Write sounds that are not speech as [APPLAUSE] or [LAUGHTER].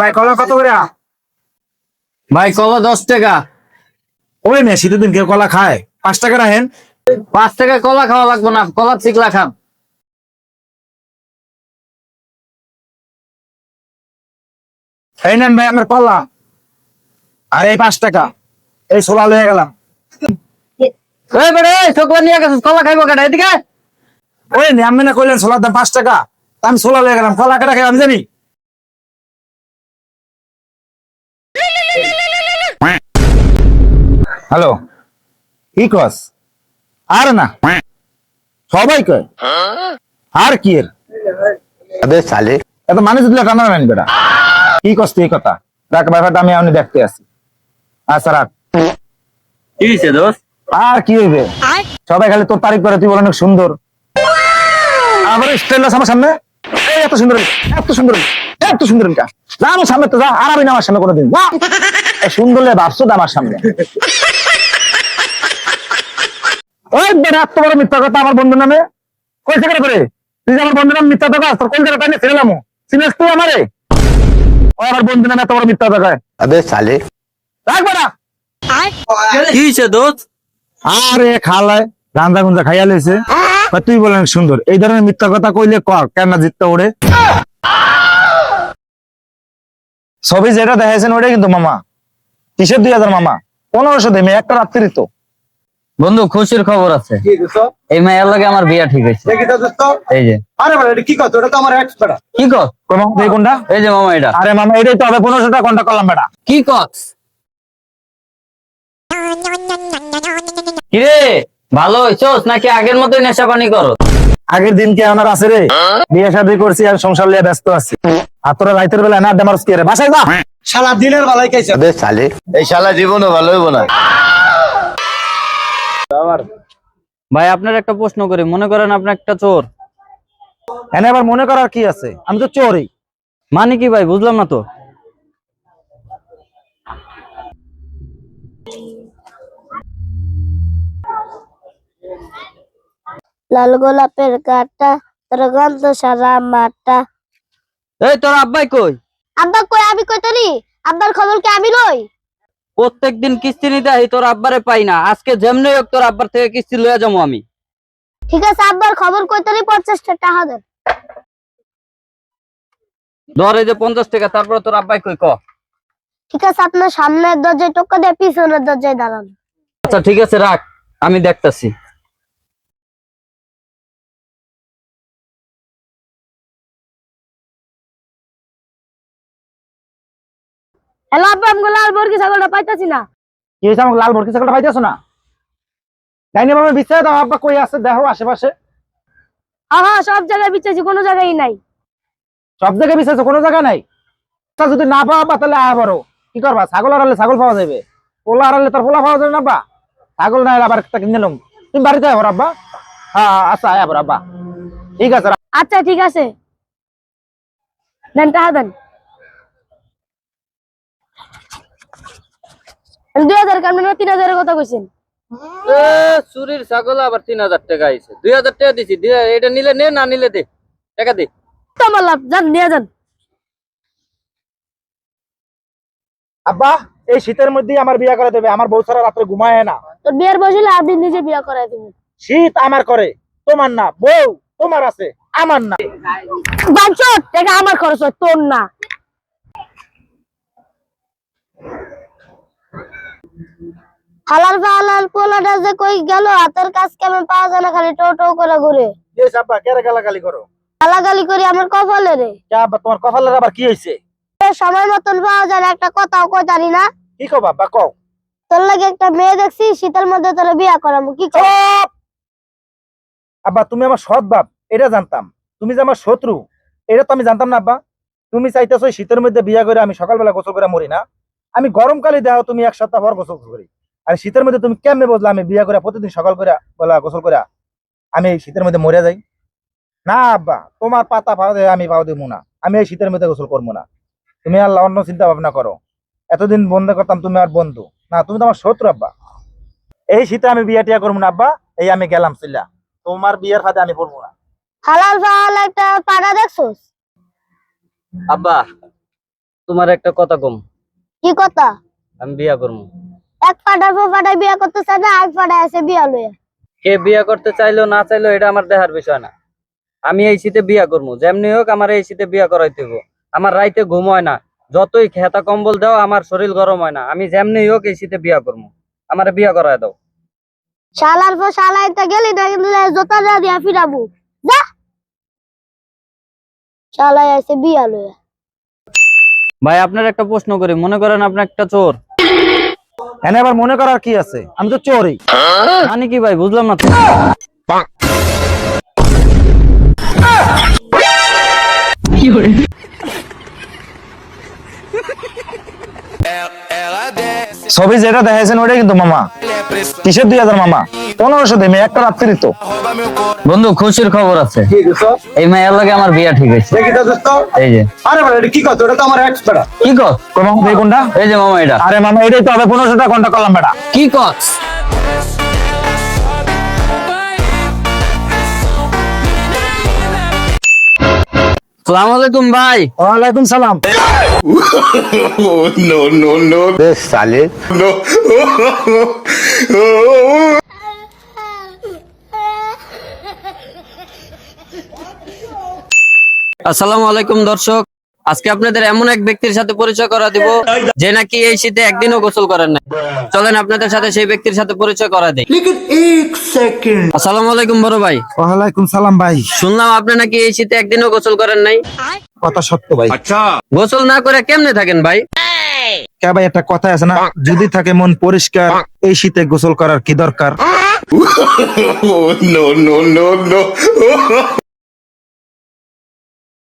ভাই কলা কত করে? ভাই কলা দশ টাকা। ওই মেয়ে শীতের দিন কেউ কলা খায়। পাঁচ টাকা রাখেন। পাঁচ টাকা কলা খাওয়া লাগবে না কলা চিকলা খান। এই নেন ভাই আমার কলা আর এই পাঁচ টাকা। এই সোলা লয়ে গেলাম। এই বেড়ে চোখলা নিয়ে গেছিস কলা খাইবো কেটে এদিকে ওই নে আমি না কইলেন সোলার দাম পাঁচ টাকা। আমি সোলা লয়ে গেলাম কলা কেটা খাই আমি জানি। হ্যালো কি কস? আর না। সবাই কয়। আর কি এর? সালে। এত মানুষ দিলে টানা নেন কি কস তুই কথা? রাখ ব্যাপারটা আমি আমি দেখতে আসি আচ্ছা রাখ কি হয়েছে দোস্ত? আর কি হইবে? সবাই খালি তোর তারিখ করে তুই বলে অনেক সুন্দর। আবার স্টাইল আমার সামনে? এত সুন্দর এত সুন্দর এত সুন্দর আমার সামনে তো যা আর আমি আমার সামনে কোনোদিন। সুন্দর ভাবছ আমার সামনে। এত বড় মিথ্যা কথা আমার বন্ধুর নামে? করে তুই আমার বন্ধুর নাম মিথ্যা কথা কোন জায়গায় তুই আমার? বন্ধুর নামে এত বড় মিথ্যা কথা আবে সালে। কি আরে খালায় গান্দা গুন্দা খাইয়া লেছে বা তুই বলেন সুন্দর। এই ধরনের মিথ্যা কথা কইলে ক? কেন জিততে ওড়ে ছবি যেটা দেখাইছেন ওটাই কিন্তু মামা। কিসের দুই হাজার মামা? পনেরোশো দেমে একটা রাত্রি তো। বন্ধু খুশির খবর আছে। এই মায়ের লগে আমার বিয়া ঠিক হয়েছে। এই যে। আরে এটা কি কথা? ওটা তো আমার এক্স বেটা। কি মামা এই কোনটা? এই যে মামা এটা। আরে মামা এটাই তো হবে পনেরোশো টাকা কোনটা করলাম বেটা। কি কস [LAUGHS] কিরে ভালো হইছস? নাকি আগের মতো নেশা পানি করো আগের দিন কি আমার আছে রে? বিয়ে শাদি করছি আর সংসার নিয়ে ব্যস্ত আছি। আর তোরা রাইতের বেলা না দেমার কি রে? বাসায় যা। শালা দিনের বেলায় খাইছ। বে শালে এই শালা জীবনও ভালো হইব না। আমার। ভাই আপনার একটা প্রশ্ন করি। মনে করেন আপনি একটা চোর। এনে আবার মনে করার কি আছে? আমি তো চোরই। মানে কি ভাই? বুঝলাম না তো। লাল গোলাপের গাটা তোর গন্ধ সারা মাটা এই তোর আব্বাই কই আব্বা কই আমি কই তরি আব্বার খবর কি আমি লই প্রত্যেকদিন কিস্তি নিতে আহি তোর আব্বারে পাই না আজকে যেমনি হোক তোর আব্বার থেকে কিস্তি লয়ে যাব আমি ঠিক আছে আব্বার খবর কই তরি পঞ্চাশ টাকা দেন। ধর এই যে পঞ্চাশ টাকা তারপরে তোর আব্বাই কই ক? ঠিক আছে আপনার সামনের দরজায় টোকা দিয়ে পিছনের দরজায় দাঁড়ান। আচ্ছা ঠিক আছে রাখ। আমি দেখতাছি। হ্যালো আব্বা লাল বর্গি ছাগলটা পাইতাছি না। কি হয়েছে আমাকে লাল ভর্তি সাইকেলটা পাইতেছো না? ডাইনি মামা বিচ্ছায় দাও আব্বা কই আছে দেখো আশেপাশে। হ্যাঁ সব জায়গায় বিচ্ছেছি কোনো জায়গায় নাই। সব জায়গায় বিছাইছো কোনো জায়গা নাই? তা যদি না পাওয়া বা তাহলে আয়া বড় কি করবা? ছাগল ছাগল পাওয়া যাবে। পোলা আড়ালে তার পোলা পাওয়া যাবে না বা ছাগল না আবার একটা কিনে নিলাম তুমি বাড়িতে আয় আব্বা। হ্যাঁ আচ্ছা আয়া আব্বা। ঠিক আছে। আচ্ছা ঠিক আছে। দেন দেন। দুই হাজার কারণ তিন হাজারের কথা কইছেন। চুরির ছাগল আবার তিন হাজার টাকা আইছে। দুই হাজার টাকা দিছি এটা নিলে নে না নিলে দে টাকা দে। তো আমার লাভ যান নিয়ে যান। আব্বা এই শীতের মধ্যে আমার বিয়ে করে দেবে আমার বউ ছাড়া রাত্রে ঘুমায় না। তোর বিয়ের বসলে আপনি নিজে বিয়ে করাই দিবেন। শীত আমার করে তোমার না বউ তোমার আছে আমার না। বাঞ্চত আমার খরচ হয় তোর না। হালাল ফালাল পোলাটা যে কই গেল হাতের কাজ কেমন পাওয়া যায় না খালি টো টো করে ঘুরে। হয়েছে আব্বা কেরে গালাগালি করো? গালাগালি করি আমার কপালে রে। কে আব্বা তোমার কপালের আবার কি হয়েছে এ সময় মতন পাওয়া যায় না একটা কথাও কই জানি না। কি কব আব্বা কও। তোর লাগে একটা মেয়ে দেখছি শীতের মধ্যে তোর বিয়া করাবো কি চুপ! আব্বা তুমি আমার সৎ বাপ এটা জানতাম। তুমি যে আমার শত্রু এটা তো আমি জানতাম না আব্বা। তুমি চাইতেছো শীতের মধ্যে বিয়া করে আমি সকালবেলা গোসল করে মরি না। আমি গরমকালে দেওয়া তুমি এক সপ্তাহ পর গোসল করি। আর শীতের মধ্যে তুমি কেমনে বললা আমি বিয়া করে প্রতিদিন সকাল করে বলা গোসল করে আমি এই শীতের মধ্যে মরে যাই? না আব্বা তোমার পাতা পাওয়া দেয় আমি পাওয়া দেবো না। আমি এই শীতের মধ্যে গোসল করব না। তুমি আল্লাহ অন্য চিন্তা ভাবনা করো। এতদিন বন্ধ করতাম তুমি আর বন্ধু। না তুমি তো আমার শত্রু আব্বা। এই শীতে আমি বিয়া টিয়া করব না আব্বা এই আমি গেলাম চিল্লা তোমার বিয়ের ফাঁদে আমি পড়ব না। হালাল ফালাল একটা পাড়া দেখছোস? আব্বা তোমার একটা কথা কম। কি কথা? আমি বিয়া করব এক ফাটার পর ফাটায় বিয়া করতে চায় না এক ফাটায় আছে বিয়া লইয়া। কে বিয়া করতে চাইলো না চাইলো এটা আমার দেখার বিষয় না। আমি এই শীতে বিয়া করব যেমনি হোক আমার এই শীতে বিয়া করাইতে হইব। আমার রাইতে ঘুম হয় না যতই খেতা কম্বল দাও আমার শরীর গরম হয় না। আমি যেমনি হোক এই শীতে বিয়া করব আমার বিয়া করায় দাও। শালার পর শালাইতে গেলি না গেলে জোতা যা দিয়া ফিরাবো। যা। শালাই আছে বিয়া লইয়া। ভাই আপনার একটা প্রশ্ন করি মনে করেন আপনি একটা চোর এনে আবার মনে করার কি আছে? আমি তো চোরই। মানে কি ভাই বুঝলাম না ছবি যেটা দেখাইছেন ওটাই কিন্তু মামা। কিসের দুই হাজার মামা? পনেরোশো দেবে একটা রাত্রি তো বন্ধু খুশির খবর আছে। এই মেয়ের লাগে আমার বিয়া ঠিক আছে দেখি তো দোস্ত। এই যে। আরে কি কথা ওটা তো আমার এক্স বেটা। কি কথা কোনটা? এই যে মামা এটা। আরে মামা এটাই তো হবে পনেরোশো টাকা ঘণ্টা করলাম বেটা। কি কর সালাম আলাইকুম ভাই। ওয়ালাইকুম সালাম। নো নো নো বেশ সালে আসসালামু আলাইকুম দর্শক। আজকে আপনাদের এমন এক ব্যক্তির সাথে পরিচয় করা দিব যে নাকি এই শীতে একদিনও গোসল করেন না চলেন আপনাদের সাথে সেই ব্যক্তির সাথে পরিচয় করা দেই। আসসালামু আলাইকুম বড় ভাই। ওয়ালাইকুম সালাম ভাই। শুনলাম আপনি নাকি এই শীতে একদিনও গোসল করেন নাই। কথা সত্য ভাই। আচ্ছা। গোসল না করে কেমনে থাকেন ভাই? কে ভাই একটা কথা আছে না? যদি থাকে মন পরিষ্কার এই শীতে গোসল করার কি দরকার? [LAUGHS]